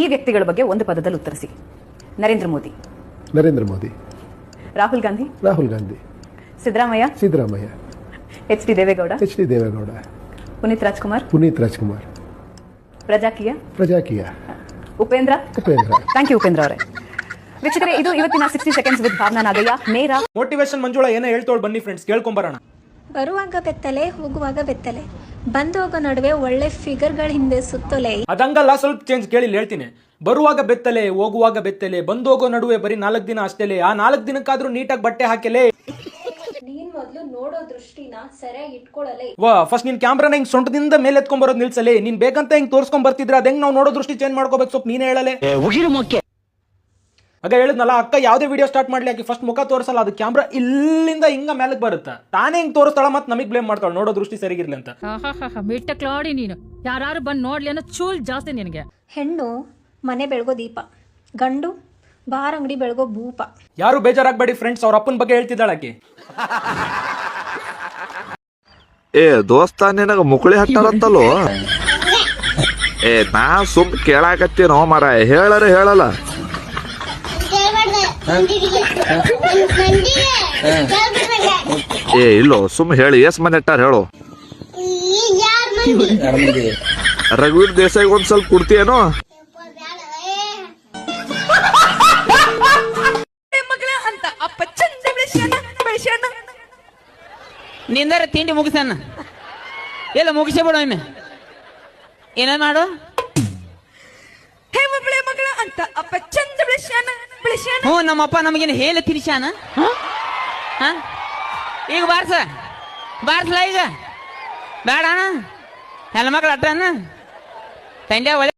ಈ ವ್ಯಕ್ತಿಗಳ ಬಗ್ಗೆ ಒಂದು ಪದದಲ್ಲಿ ಉತ್ತರಿಸಿ. Narendra Modi. Narendra Modi. Rahul Gandhi. Rahul Gandhi. Siddaramaiah. Siddaramaiah. H D Devegowda. H D Devegowda. Puneeth Rajkumar. Puneeth Rajkumar. Prajakeeya. Prajakeeya. Upendra. Upendra. Thank you Upendra ಅವರೇ. ವೀಕ್ಷಕರೇ ಇದು ಇವತ್ತಿನ sixty seconds with Bhavana Nagaiah. ನೇರ. Motivation Manjula ಏನೋ ಹೇಳ್ತೋಳು ಬನ್ನಿ friends ಕೇಳ್ಕೊಂಬರೋಣ ಬರುವಾಗ ಬೆತ್ತಲೆ ಹೋಗುವಾಗ ಬೆತ್ತಲೆ. ಬಂದು ಹೋಗೋ ನಡುವೆ ಒಳ್ಳೆ ಫಿಗರ್ಗಳ ಹಿಂದೆ ಸುತ್ತೋಲೆ. ಅದಂಗಲ್ಲ ಸ್ವಲ್ಪ ಚೇಂಜ್ ಕೇಳಿ ಹೇಳ್ತೀನಿ. ಬರುವಾಗ ಬೆತ್ತಲೆ ಹೋಗುವಾಗ ಬೆತ್ತಲೆ ಬಂದೋಗೋ ಹೋಗೋ ನಡುವೆ ಬರೀ ನಾಲ್ಕು ದಿನ ಅಷ್ಟೇಲೆ ಆ ನಾಲ್ಕು ದಿನಕ್ಕಾದ್ರೂ ನೀಟಾಗಿ ಬಟ್ಟೆ ಹಾಕಲೆ. ನೀನ್ ಮೊದಲು ನೋಡೋ ದೃಷ್ಟಿನ ಸರಿಯಾಗಿ ಇಟ್ಕೊಳ್ಳಲೆ. ವಾ ಫಸ್ಟ್ ನಿನ್ ಕ್ಯಾಮ್ರಾನ ಹಿಂಗ್ ಸೊಂಟದಿಂದ ಮೇಲೆ ಎತ್ಕೊಂಡ್ ಬರೋದು ನಿಲ್ಸಲೆ. ನೀನ್ ಬೇಕಂತ ಹಿಂಗ್ ತೋರ್ಸ್ಕೊಂಡ್ ಬರ್ತಿದ್ರೆ ಅದ್ ಹೆಂಗ್ ನಾವು ನೋಡೋ ದೃಷ್ಟಿ ಚೇಂಜ್ ಮಾಡ್ಕೋಬೇಕು ಸ್ವಲ್ಪ ನೀನೇ ಹೇಳಲೆ. ಆಗ ಹೇಳಿದ್ನಲ್ಲ ಅಕ್ಕ ಯಾವುದೇ ವಿಡಿಯೋ ಸ್ಟಾರ್ಟ್ ಮಾಡಲಿ ಆಕಿ ಫಸ್ಟ್ ಮುಖ ತೋರಿಸಲ್ಲ ಅದು ಕ್ಯಾಮ್ರಾ ಇಲ್ಲಿಂದ ಹಿಂಗ ಮೇಲಕ್ಕೆ ಬರುತ್ತೆ. ತಾನೇ ಹಿಂಗ್ ತೋರಿಸ್ತಾಳ ಮತ್ತೆ ನಮಗೆ ಬ್ಲೇಮ್ ಮಾಡ್ತಾಳ ನೋಡೋ ದೃಷ್ಟಿ ಸರಿಗಿರ್ಲಿ ಅಂತ. ಆಹಾಹಾಹಾ, ಮಿಟ್ಟ ಕ್ಲಾಡಿ ನೀನು. ಯಾರು ಬಂದು ನೋಡ್ಲಿ ಅನ್ನೋ ಚೂಲ್ ಜಾಸ್ತಿ ನಿನಗೆ. ಹೆಣ್ಣು ಮನೆ ಬೆಳಗೋ ದೀಪ. ಗಂಡು ಬಾರ್ ಅಂಗಡಿ ಬೆಳಗೋ ಭೂಪ ಯಾರು ಬೇಜಾರಾಗ್ಬೇಡಿ ಫ್ರೆಂಡ್ಸ್ ಅವ್ರ ಅಪ್ಪನ ಬಗ್ಗೆ ಹೇಳ್ತಿದ್ದಾಳ ಆಕಿ. ಏ ದೋಸ್ತ ನಿನಗ ಮುಕುಳಿ ಹಟ್ಟಾರಂತಲ್ಲೋ? ಏ ನಾ ಸುಮ್ ಕೇಳಾಕತ್ತೀನೋ ಮರ ಹೇಳರ ಹೇಳಲ್ಲ. ಏ ಇಲ್ಲೋ ಸುಮ್ ಹೇಳಿ ಎಸ್ ಮನೆ ಇಟ್ಟಾರ ಹೇಳು. ರಘುವೀರ್ ದೇಸಾಯಿ ಒಂದ್ ಸ್ವಲ್ಪ ಕೊಡ್ತೀಯೇನೋ? ನಿಂದರ ತಿಂಡಿ ಮುಗಿಸಣ್ಣ ಇಲ್ಲ ಮುಗಿಸೇ ಬಿಡು ಒಮ್ಮೆ. ಏನ ಮಾಡು? ಹ್ಞೂ ನಮ್ಮಪ್ಪ ನಮಗೇನು ಹೇಳಿ ತಿರ್ಸ್ಯಾನ ಹಾ? ಈಗ ಬಾರ್ಸ ಬಾರ್ಸಲ ಈಗ? ಬೇಡ ಅಣ್ಣ ಹೆಣ್ಮಕ್ಳು ಅಟ್ಟನ ತಂದೆ ಒಳ್ಳೆ